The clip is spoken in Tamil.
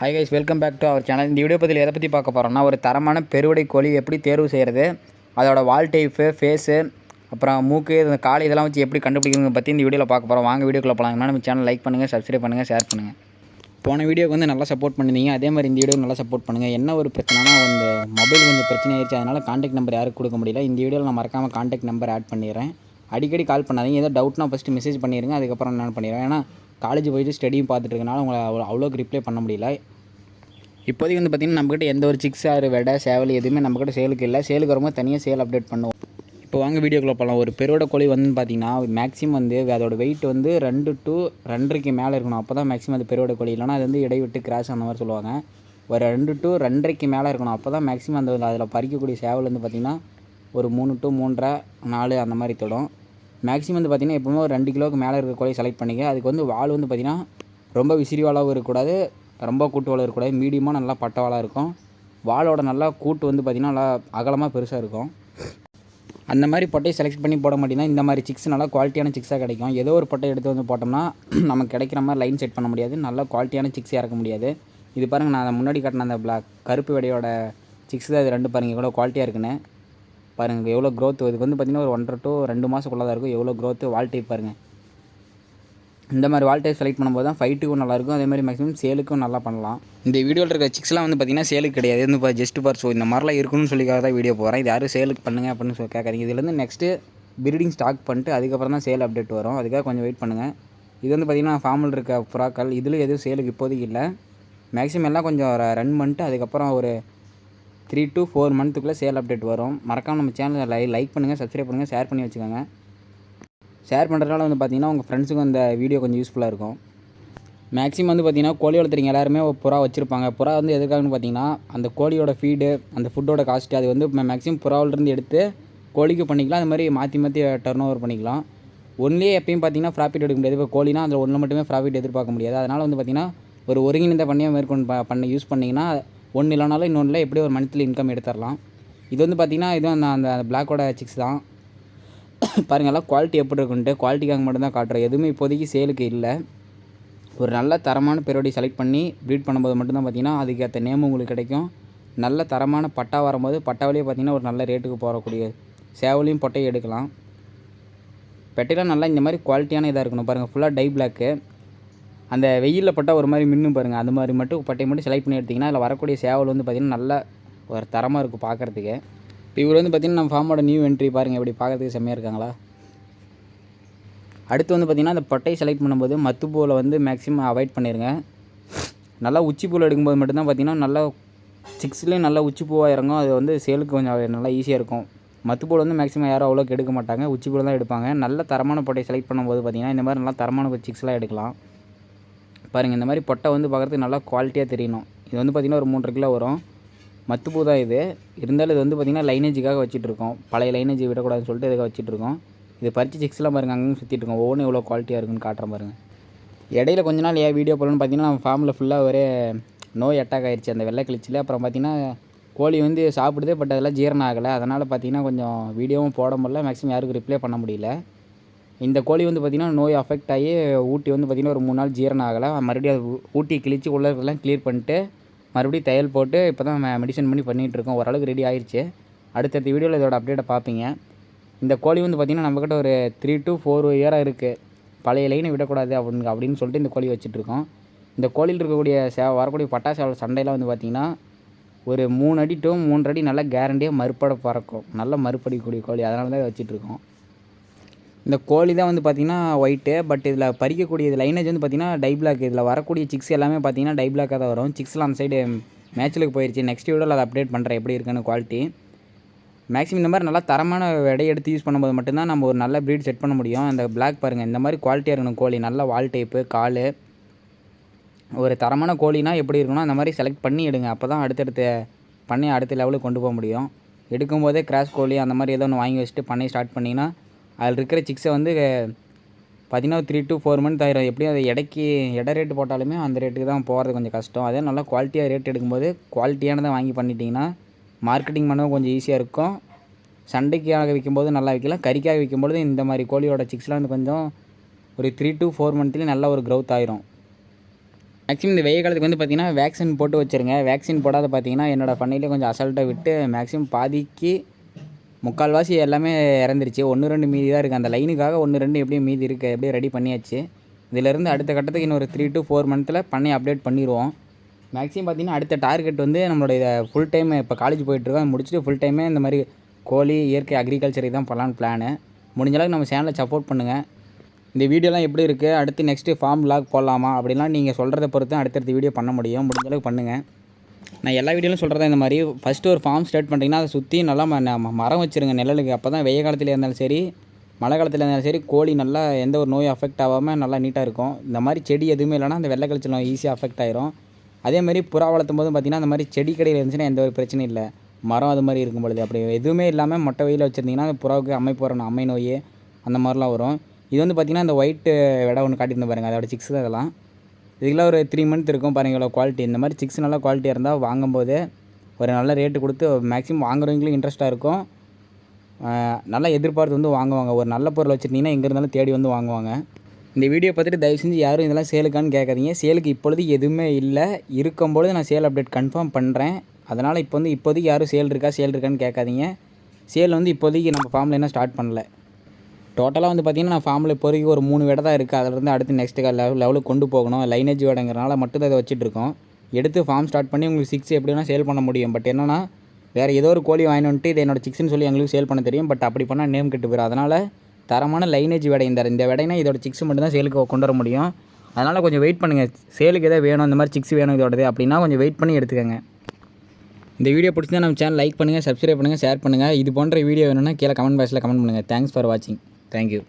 Hi guys welcome back to our channel இந்த வீடியோ பற்றி எதை பற்றி பார்க்க போகிறோம்னா ஒரு தரமான பெருவடை கோழி எப்படி தேர்வு செய்கிறது அதோட வால் டைப்பு ஃபேஸு அப்புறம் மூக்கு இந்த காலை இதெல்லாம் வச்சு எப்படி கண்டுபிடிக்கிறது பற்றி இந்த வீடியோவில் பார்க்க போகிறோம் வாங்க வீடியோக்குள்ளே போகலாங்கன்னா நம்ம சேனல் லைக் பண்ணுங்கள் சப்ஸ்கிரைப் பண்ணுங்கள் ஷேர் பண்ணுங்கள் போன வீடியோக்கு வந்து நல்லா சப்போர்ட் பண்ணிருந்தீங்க. அதே மாதிரி இந்த வீடியோ நல்லா சப்போர்ட் பண்ணுங்கள் என்ன ஒரு பிரச்சனைனா அந்த மொபைல் கொஞ்சம் பிரச்சனை ஆயிடுச்சு. அதனால் காண்டாக்ட் நம்பர் யாருக்கு கொடுக்க முடியல. இந்த வீடியோவில் நான் மறக்காமல் காண்டாக்ட் நம்பர் ஆட் பண்ணிடுறேன். அடிக்கடி கால் பண்ணாதீங்க. ஏதோ டவுட்னா ஃபஸ்ட்டு மெசேஜ் பண்ணிடுங்க அதுக்கப்புறம் நான் பண்ணிடுறேன்? ஏன்னா காலேஜ் போயிட்டு ஸ்டடியும் பார்த்துட்டு உங்களை அவ்வளோ அவ்வளோக்கு ரிப்ளை பண்ண முடியல. இப்போதைக்கு வந்து பார்த்திங்கன்னா நம்மக்கிட்ட எந்த ஒரு சிக்ஸ் ஆறு வெடை சேவல் எதுவுமே நம்மக்கிட்ட சேலுக்கு இல்லை. சேலுக்கு வரும்போது தனியாக சேல் அப்டேட் பண்ணுவோம். இப்போ வாங்க வீடியோக்குள்ளே போகலாம் ஒரு பெருவோட கோழி வந்து பார்த்திங்கன்னா மேக்ஸிமம் வந்து அதோட வெயிட் வந்து ரெண்டு டு ரெண்டரைக்கு மேலே இருக்கணும். அப்போ தான் மேக்ஸிமம் அது பெருவோட கோழி. இல்லைனா அது வந்து இடைவிட்டு கிராஷ் அந்த மாதிரி சொல்லுவாங்க. ஒரு ரெண்டு டு ரெண்டரைக்கு மேலே இருக்கணும். அப்போ தான் மேக்ஸிமம் அந்த அதில் பறிக்கக்கூடிய சேவல் வந்து பார்த்திங்கன்னா ஒரு மூணு டு மூன்றரை நாலு அந்த மாதிரி தொடும். மேக்ஸிமம் வந்து பார்த்திங்கன்னா எப்பவுமே ஒரு ரெண்டு கிலோவுக்கு மேலே இருக்க கோழி செலக்ட் பண்ணிக்க. அதுக்கு வந்து வால் வந்து பார்த்திங்கன்னா ரொம்ப விசிறி வாழாவும் இருக்கக்கூடாது. ரொம்ப கூட்டு வாழ இருக்கக்கூடாது. மீடியமாக நல்லா பட்டை வாழாக இருக்கும். வாலோட நல்லா கூட்டு வந்து பார்த்திங்கன்னா நல்லா அகலமாக பெருசாக இருக்கும். அந்த மாதிரி பட்டையை செலக்ட் பண்ணி போட மாட்டேங்கன்னா இந்த மாதிரி சிக்ஸ் நல்லா குவாலிட்டியான சிக்ஸாக கிடைக்கும். ஏதோ ஒரு பொட்டை எடுத்து வந்து போட்டோம்னா நமக்கு கிடைக்கிற மாதிரி லைன் செட் பண்ண முடியாது. நல்லா குவாலிட்டியான சிக்ஸ் இறக்க முடியாது. இது பாருங்கள் நான் அதை முன்னாடி காட்டின அந்த பிளாக் கருப்பு வெடையோட சிக்ஸ் தான் இது ரெண்டு பாருங்கள் எவ்வளோ குவாலிட்டியாக இருக்குன்னு. பாருங்கள் எவ்வளோ க்ரோத் இதுக்கு வந்து பார்த்திங்கன்னா ஒரு ஒன்றரை டூ ரெண்டு மாதக்குள்ளே தான் இருக்கும். எவ்வளோ க்ரோத்து வால் டைப் பாருங்கள் இந்த மாதிரி வால் டைப் செலக்ட் பண்ணும்போது தான் ஃபைட்டுக்கும் நல்லாயிருக்கும் அதே மாதிரி மேக்ஸிமம் சேலுக்கும் நல்லா பண்ணலாம். இந்த வீடியோவில் இருக்கிற சிக்ஸ்லாம் வந்து பார்த்திங்கன்னா சேலுக்கு கிடையாது. வந்து வந்து ஜஸ்ட் பார் ஸோ இந்த மாதிரிலாம் இருக்கணும்னு சொல்லிக்காக தான் வீடியோ போகிறேன் இது யாரும் சேலுக்கு பண்ணுங்க அப்படின்னு சொல்லி கேட்குறீங்க இதுலேருந்து நெக்ஸ்ட்டு பிரீடிங் ஸ்டாக் பண்ணிட்டு அதுக்கப்புறம் தான் சேல் அப்டேட் வரும். அதுக்காக கொஞ்சம் வெயிட் பண்ணுங்கள் இது வந்து பார்த்திங்கன்னா ஃபார்மல் இருக்க புறாக்கள். இதில் எதுவும் சேலுக்கு இப்போதைக்கு இல்லை. மேக்ஸிமம் எல்லாம் கொஞ்சம் ரன் பண்ணிட்டு அதுக்கப்புறம் ஒரு த்ரீ டு ஃபோர் மந்த்துக்குள்ளே சேல் அப்டேட் வரும். மறக்காம நம்ம சேனலை லை லைக் பண்ணுங்கள் சப்ஸ்கிரைப் பண்ணுங்கள் ஷேர் பண்ணி வச்சுக்கோங்க. ஷேர் பண்ணுறதுனால வந்து பார்த்திங்கன்னா உங்கள் ஃப்ரெண்ட்ஸுக்கும் அந்த வீடியோ கொஞ்சம் யூஸ்ஃபுல்லாக இருக்கும். மேக்ஸிமம் வந்து பார்த்திங்கன்னா கோழி வளர்த்துறீங்க எல்லாருமே புறா வச்சுருப்பாங்க. புறா வந்து எதுக்காகன்னு பார்த்தீங்கன்னா அந்த கோழியோட ஃபீடு அந்த ஃபுட்டோட காஸ்ட்டு அது வந்து மேக்ஸிமம் புறாவிலேருந்து எடுத்து கோழிக்கு பண்ணிக்கலாம். அது மாதிரி மாற்றி மாற்றி டர்ன் ஓவர் பண்ணிக்கலாம். ஒன்லேயே எப்பயும் பார்த்தீங்கன்னா ப்ராஃபிட் எடுக்க முடியாது. இப்போ கோழினா அதில் ஒன்று மட்டுமே ப்ராஃபிட் எதிர்பார்க்க முடியாது. அதனால் வந்து பார்த்திங்கன்னா ஒரு ஒருங்கிணைந்த பண்ணியாக மேற்கொண்டு பண்ண யூஸ் பண்ணிங்கன்னா ஒன்று இல்லைனாலும் இன்னொன்றில் எப்படி ஒரு மந்த்லி இன்கம் எடுத்துடலாம். இது வந்து பார்த்திங்கன்னா இதுவும் அந்த அந்த பிளாக்கோட சிக்ஸ் தான். பாருங்கள் எல்லாம் குவாலிட்டி எப்படி இருக்குன்ட்டு குவாலிட்டிக்காக மட்டும்தான் காட்டுறோம். எதுவுமே இப்போதைக்கு சேலுக்கு இல்லை. ஒரு நல்ல தரமான பெரோடி செலக்ட் பண்ணி ப்ரீட் பண்ணும்போது மட்டும்தான் பார்த்தீங்கன்னா அதுக்கேற்ற நேம் உங்களுக்கு கிடைக்கும். நல்ல தரமான பட்டா வரும்போது பட்டாவிலேயே பார்த்தீங்கன்னா ஒரு நல்ல ரேட்டுக்கு போகக்கூடிய சேவலையும் பொட்டையும் எடுக்கலாம். பெட்டையெல்லாம் நல்லா இந்த மாதிரி குவாலிட்டியான இதாக இருக்கணும். பாருங்கள் ஃபுல்லாக டை பிளாக்கு அந்த வெயிலில் பட்டால் ஒரு மாதிரி மின்னும் பாருங்கள் அந்த மாதிரி மட்டும் பட்டையை மட்டும் செலக்ட் பண்ணி எடுத்திங்கன்னா அதில் வரக்கூடிய சேவல் வந்து பார்த்திங்கன்னா நல்ல ஒரு தரமாக இருக்கும் பார்க்குறதுக்கு இப்போ இவர் வந்து பார்த்திங்கன்னா நம்ம ஃபார்மோட நியூ என்ட்ரி பாருங்கள் எப்படி பார்க்குறதுக்கு செம்மையாக இருக்காங்களா? அடுத்து வந்து பார்த்திங்கன்னா அந்த பட்டையை செலக்ட் பண்ணும்போது மத்துப்பூவில் வந்து மேக்ஸிமம் அவாய்ட் பண்ணிடுங்க நல்லா உச்சி பூவில் எடுக்கும்போது மட்டும்தான் பார்த்திங்கன்னா நல்லா சிக்ஸ்லேயும் நல்லா உச்சி பூவாக இறங்கும். அது வந்து சேலுக்கு கொஞ்சம் நல்லா ஈஸியாக இருக்கும். மத்துப்பூவில் வந்து மேக்ஸிமம் யாரும் அவ்வளோக்கு எடுக்க மாட்டாங்க. உச்சி பூவில் தான் எடுப்பாங்க. நல்ல தரமான பட்டையை செலக்ட் பண்ணும்போது பார்த்திங்கன்னா இந்த மாதிரி நல்லா தரமான சிக்ஸ்லாம் எடுக்கலாம். பாருங்கள் இந்த மாதிரி பொட்டை வந்து பார்க்குறதுக்கு நல்லா குவாலிட்டியாக தெரியணும். இது வந்து பார்த்திங்கன்னா ஒரு மூன்றரை கிலோ வரும். மத்துப்பூ தான் இது. இருந்தாலும் இது வந்து பார்த்திங்கன்னா லைனேஜுக்காக வச்சுட்ருக்கோம் பழைய லைனேஜ் விடக்கூடாதுன்னு சொல்லிட்டு இதுக்காக வச்சுட்ருக்கோம் இது பறிச்சு சிக்ஸ்லாம் பாருங்கள் அங்கேயும் சுற்றிட்டு இருக்கோம். ஒவ்வொன்றும் எவ்வளோ குவாலிட்டியாக இருக்குன்னு காட்டுறேன் பாருங்கள் இடையில கொஞ்ச நாள் ஏன் வீடியோ போடணும்னு பார்த்தீங்கன்னா நம்ம ஃபார்மில் ஃபுல்லாக ஒரே நோய் அட்டாக் ஆகிடுச்சு அந்த வெள்ளை கிழிச்சில். அப்புறம் பார்த்திங்கன்னா கோழி வந்து சாப்பிடுது பட் அதெல்லாம் ஜீரணம் ஆகலை. அதனால் பார்த்திங்கன்னா கொஞ்சம் வீடியோவும் போட முடியல. மேக்ஸிமம் யாருக்கும் ரிப்ளை பண்ண முடியல. இந்த கோழி வந்து பார்த்திங்கன்னா நோய் அஃபெக்ட் ஆகி ஊட்டி வந்து பார்த்திங்கன்னா ஒரு மூணு நாள் ஜீரணம் ஆகலை. மறுபடியும் அது ஊட்டி கிழிச்சு உள்ளதெல்லாம் கிளியர் பண்ணிட்டு மறுபடியும் தையல் போட்டு இப்போ தான் மெடிசன் பண்ணி பண்ணிகிட்ருக்கோம் ஓரளவுக்கு ரெடி ஆயிடுச்சு அடுத்தடுத்த வீடியோவில் இதோட அப்டேட்டை பார்ப்பீங்க. இந்த கோழி வந்து பார்த்திங்கன்னா நம்மக்கிட்ட ஒரு த்ரீ டு ஃபோர் இயராக இருக்குது பழைய லைனை விடக்கூடாது அப்படின்னு அப்படின்னு சொல்லிட்டு இந்த கோழி வச்சுட்ருக்கோம் இந்த கோழியில் இருக்கக்கூடிய சே வரக்கூடிய பட்டாசு சேவல் சண்டையெல்லாம் வந்து பார்த்திங்கன்னா ஒரு மூணு அடி டு மூன்றடி நல்லா கேரண்டியாக மறுபடை பறக்கும். நல்லா மறுபடிக்கக்கூடிய கோழி. அதனால தான் இதை இந்த கோழி தான் வந்து பார்த்திங்கன்னா ஒயிட்டு பட் இதில் பறிக்கக்கூடிய இது லைனேஜ் வந்து பார்த்திங்கன்னா டை பிளாக் இதில் வரக்கூடிய சிக்ஸ் எல்லாமே பார்த்திங்கன்னா டை பிளாக்காக தான் வரும். சிக்ஸ்லாம் அந்த சைடு மேட்ச்சுக்கு போயிடுச்சு நெக்ஸ்ட் வீடியோவில் அதை அப்டேட் பண்ணுறேன் எப்படி இருக்குன்னு குவாலிட்டி மேக்ஸிமம் இந்த மாதிரி நல்லா தரமான விடை எடுத்து யூஸ் பண்ணும்போது மட்டும்தான் நம்ம ஒரு நல்ல ப்ரீட் செட் பண்ண முடியும். அந்த பிளாக் பாருங்கள் இந்த மாதிரி குவாலிட்டியாக இருக்கணும் கோழி. நல்ல வால் டைப்பு கால். ஒரு தரமான கோழினா எப்படி இருக்கணும் அந்த மாதிரி செலக்ட் பண்ணி எடுங்க. அப்போ தான் அடுத்தடுத்த பண்ணி அடுத்த லெவலுக்கு கொண்டு போக முடியும். எடுக்கும்போதே கிராஸ் கோழி அந்த மாதிரி ஏதோ ஒன்று வாங்கி வச்சுட்டு பண்ணி ஸ்டார்ட் பண்ணிங்கன்னா அதில் இருக்கிற சிக்ஸை வந்து பார்த்தீங்கன்னா த்ரீ டு ஃபோர் மந்த் ஆயிரும். எப்படியும் அது இடைக்கு எடை ரேட்டு போட்டாலுமே அந்த ரேட்டுக்கு தான் போகிறது கொஞ்சம் கஷ்டம். அதே நல்லா குவாலிட்டியாக ரேட் எடுக்கும்போது குவாலிட்டியானதை வாங்கி பண்ணிட்டீங்கன்னா மார்க்கெட்டிங் பண்ணவும் கொஞ்சம் ஈஸியாக இருக்கும். சண்டைக்காக விற்கும்போது நல்லா விற்கலாம் கறிக்காக விற்கும்போது இந்த மாதிரி கோழியோட சிக்ஸ்லாம் வந்து கொஞ்சம் ஒரு த்ரீ டு ஃபோர் மந்த்லேயும் நல்ல ஒரு க்ரோத் ஆயிரும். மேக்ஸிமம் இந்த வெயில் காலத்துக்கு வந்து பார்த்திங்கன்னா வேக்சின் போட்டு வச்சுருங்க. வேக்சின் போடாத பார்த்தீங்கன்னா என்னோடய பண்ணையிலே கொஞ்சம் அசால்ட்டாக விட்டு மேக்ஸிமம் பாதிக்கு முக்கால்வாசி எல்லாமே இறந்துருச்சு. ஒன்று ரெண்டு மீதி தான் இருக்குது அந்த லைனுக்காக ஒன்று ரெண்டு எப்படியும் மீதி இருக்குது எப்படியும் ரெடி பண்ணியாச்சு. இதிலேருந்து அடுத்த கட்டத்துக்கு இன்னொரு த்ரீ டு ஃபோர் மந்த்தில் பண்ணி அப்டேட் பண்ணிடுவோம் மேக்ஸிமம் பார்த்திங்கன்னா அடுத்த டார்கெட் வந்து நம்மளுடைய ஃபுல் டைம் இப்போ காலேஜ் போயிட்டுருக்கோம். முடிச்சுட்டு ஃபுல் டைமே இந்த மாதிரி கோழி இயற்கை அக்ரிகல்ச்சர் தான் பண்ணலான்னு பிளானு முடிஞ்சளவுக்கு நம்ம சேனலை சப்போர்ட் பண்ணுங்கள் இந்த வீடியோலாம் எப்படி இருக்குது அடுத்து நெக்ஸ்ட்டு ஃபார்ம் லாக் போடலாமா? அப்படிலாம் நீங்கள் சொல்கிறத பொறுத்து அடுத்தடுத்த வீடியோ பண்ண முடியும். முடிஞ்சளவுக்கு பண்ணுங்கள் நான் எல்லா வீடியோலையும் சொல்கிறதா இந்த மாதிரி. ஃபஸ்ட்டு ஒரு ஃபார்ம் ஸ்டார்ட் பண்ணுறீங்கன்னா அதை சுற்றி நல்லா ம- மரம் வச்சுருங்க நிழலுக்கு. அப்போ தான் வெய்ய காலத்தில் இருந்தாலும் சரி மழை காலத்தில் இருந்தாலும் சரி கோழி நல்லா எந்த ஒரு நோயும் அஃபெக்ட் ஆகாமல் நல்லா நீட்டாக இருக்கும். இந்த மாதிரி செடி எதுவுமே இல்லைன்னா அந்த வெள்ளை கழிச்சல் ஈஸியாக அஃபெக்ட் ஆயிரும். அதே மாதிரி புறா வளர்த்தும் போதும் பார்த்திங்கன்னா அந்த மாதிரி செடி கடையில் இருந்துச்சுன்னா எந்த ஒரு பிரச்சனையும் இல்லை. மரம் அது மாதிரி இருக்கும் பொழுது அப்படி எதுவுமே இல்லாமல் மொட்டை வெயில் வச்சுருந்தீங்கன்னா அந்த புறாவுக்கு அம்மை போகிற அம்மை நோய் அந்த மாதிரிலாம் வரும். இது வந்து பார்த்திங்கன்னா அந்த ஒயிட்டு விடை ஒன்று காட்டியிருந்தேன் பாருங்கள் அதோட சிக்ஸ் தான் இதெல்லாம். இதுக்கெல்லாம் ஒரு த்ரீ மந்த் இருக்கும் பாருங்கள் இவ்வளோ குவாலிட்டி இந்த மாதிரி சிக்ஸ் நல்லா குவாலிட்டியாக இருந்தால் வாங்கும்போது ஒரு நல்ல ரேட்டு கொடுத்து மேக்ஸிமம் வாங்குறவங்களும் இன்ட்ரெஸ்ட்டாக இருக்கும். நல்லா எதிர்பார்த்து வந்து வாங்குவாங்க. ஒரு நல்ல பொருள் வச்சுருந்தீங்கன்னா எங்கே இருந்தாலும் தேடி வந்து வாங்குவாங்க. இந்த வீடியோ பார்த்துட்டு தயவு செஞ்சு யாரும் இதெல்லாம் சேலுக்கான்னு கேட்காதீங்க. சேலுக்கு இப்பொழுது எதுவுமே இல்லை. இருக்கும்பொழுது நான் சேல் அப்டேட் கன்ஃபார்ம் பண்ணுறேன் அதனால் இப்போ வந்து இப்போதைக்கு யாரும் சேல் இருக்கா சேல் இருக்கான்னு கேட்காதீங்க. சேல் வந்து இப்போதைக்கு நம்ம ஃபார்மில் என்ன ஸ்டார்ட் பண்ணல. டோட்டலாக வந்து பார்த்திங்கன்னா நான் ஃபார்மில் இப்போதைக்கு ஒரு மூணு விட தான் இருக்குது அதிலிருந்து அடுத்து நெக்ஸ்ட் லெவல் லெவலுக்கு கொண்டு போகணும். லைனேஜ் விடங்கிறனால மட்டும் தான் இதை வச்சுட்ருக்கோம் எடுத்து ஃபார்ம் ஸ்டார்ட் பண்ணி உங்களுக்கு சிக்ஸ் எப்படி வேணால் சேல் பண்ண முடியும். பட் என்னென்னா வேறு ஏதோ ஒரு கோழி வாங்கிட்டு வந்துட்டு இது என்னோட சிக்ஸ்னு சொல்லி எங்களுக்கு சேல் பண்ண தெரியும். பட் அப்படி பண்ணால் நேம் கெட்டு போயிடும் அதனால் தரமான லைனேஜ் விடை இந்த இந்த விடைனா இதோட சிக்ஸ் மட்டும் தான் சேலுக்கு கொண்டு வர முடியும். அதனால் கொஞ்சம் வெயிட் பண்ணுங்கள் சேலுக்கு எதாவது வேணும் இந்த மாதிரி சிக்ஸ் வேணும் இதோடது அப்படின்னா கொஞ்சம் வெயிட் பண்ணி எடுத்துக்கோங்க. இந்த வீடியோ பிடிச்சிருந்தா நம்ம சேனல் லைக் பண்ணுங்கள் சப்ஸ்கிரைப் பண்ணுங்கள் ஷேர் பண்ணுங்கள் இது போன்ற வீடியோ வேணும்னா கீழே கமெண்ட் பாக்ஸில் கமெண்ட் பண்ணுங்கள் தேங்க்ஸ் ஃபார் வாட்சிங் தேங்க்யூ